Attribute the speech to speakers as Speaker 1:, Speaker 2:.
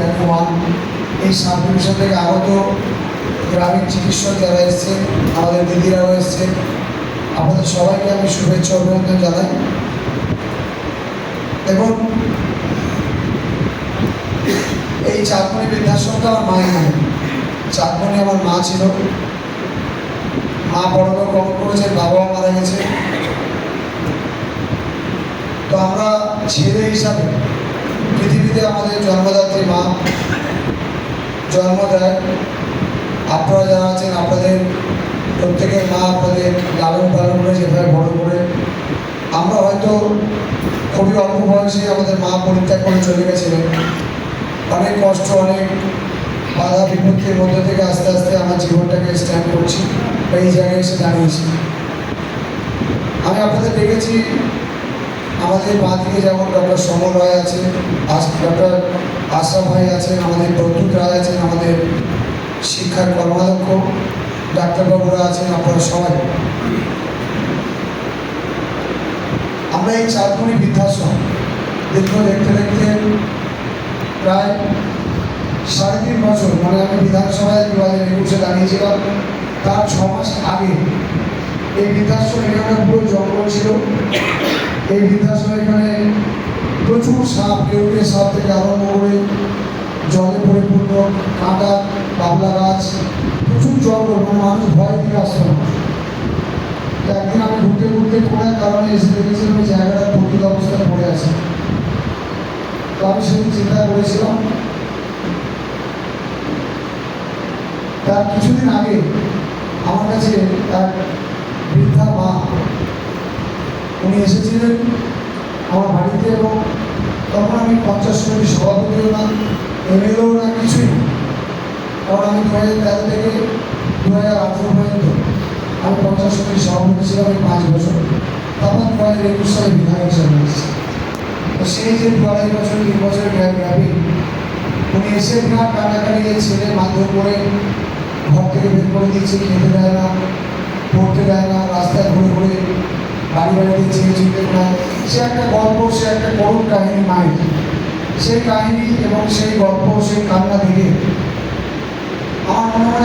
Speaker 1: Bank এই sub division থেকে আগত গ্রামীণ চিকিৎসক যারা এসছে আমাদের দিদিরাও এসছে আপনাদের সবাইকে আমি শুভেচ্ছা, অভিনন্দন জানাই। এবং এই চাঁদমণি বৃদ্ধাশ্রমটা আমার মায়ের নাম চাঁদমণি আমার মা ছিল। মা বড় কম করেছে বাবাও মারা গেছে। তো আমরা ছেলে হিসাবে পৃথিবীতে আমাদের জন্মদাত্রী মা জন্ম দেয় আপনারা যারা আছেন, আপনাদের প্রত্যেকের মা আপনাদের লালন পালন করে যেভাবে বড় করে, আমরা হয়তো খুবই অল্প বয়সে আমাদের মা পরিত্যাগ করে চলে গেছিলেন। অনেক কষ্ট, অনেক বাধা বিপত্তির মধ্যে থেকে আস্তে আস্তে আমার জীবনটাকে স্ট্যান্ড করছি এই জায়গায় এসে দাঁড়িয়েছি। আমি আপনাদের দেখেছি আমাদের বাঁ দিকে যেমন ডক্টর সমর রায় আছে ডক্টর আশরাফ ভাই আছেন, আমাদের প্রদ্যুৎ রায় আছেন, আমাদের শিক্ষার কর্মাধ্যক্ষ ডাক্তারবাবুরা আছেন, আপনারা সবাই। আমরা এই চাঁদমণি বৃদ্ধাশ্রম দীর্ঘ দেখতে দেখতে প্রায় সাড়ে তিন বছর মানে আমি বিধানসভায় দু হাজার একুশে দাঁড়িয়েছিলাম, তার ছ মাস আগে এই বৃদ্ধাশ্রম এখানে পুরো জঙ্গল ছিল। এই বৃদ্ধাশ্রম এখানে প্রচুর সাপ কেউটে সাপ থেকে আরম্ভ করে জলে পরিপূর্ণ কাঁটা, বাবলা গাছ, প্রচুর জঙ্গল মানে মানুষ ভয় দিয়ে আসতো একদিন আমি ঘুরতে ঘুরতে কোনো কারণে এসে দেখেছিলাম ওই জায়গাটা প্রকৃত অবস্থায় পড়ে আছে। তো আমি সেদিন চিন্তা করেছিলাম তার কিছুদিন আগে আমার কাছে এক বৃদ্ধা মা উনি এসেছিলেন আমার বাড়িতে এবং তখন আমি পঞ্চাশ মিনিট সভাপতিও না, এমএলও না কিছুই। কারণ আমি দু হাজার তেরো থেকে দু হাজার আঠেরো পর্যন্ত আমি পঞ্চাশ মিনিট সভাপতি ছিলাম এই পাঁচ বছর। তখন দু হাজার একুশ সালে বিধায়ক হিসাবে এসেছি। তো সেই যে দু আড়াই বছর তিন বছরের গ্যাপ উনি এসে বিরাট কাটাকাটি ছেলে মাধ্যম করে ঘর থেকে বের করে দিয়েছে, খেতে দেয় না, পড়তে দেয় না, রাস্তায় ঘুরে ঘুরে বাড়ি বাড়িতে ছিঁড়ে ছিঁড়ে দেয় সে একটা গল্প, সে একটা করুণ কাহিনী মায়ের সেই কাহিনী এবং সেই গল্প, সেই কান্না দেখে আমার মনে হয়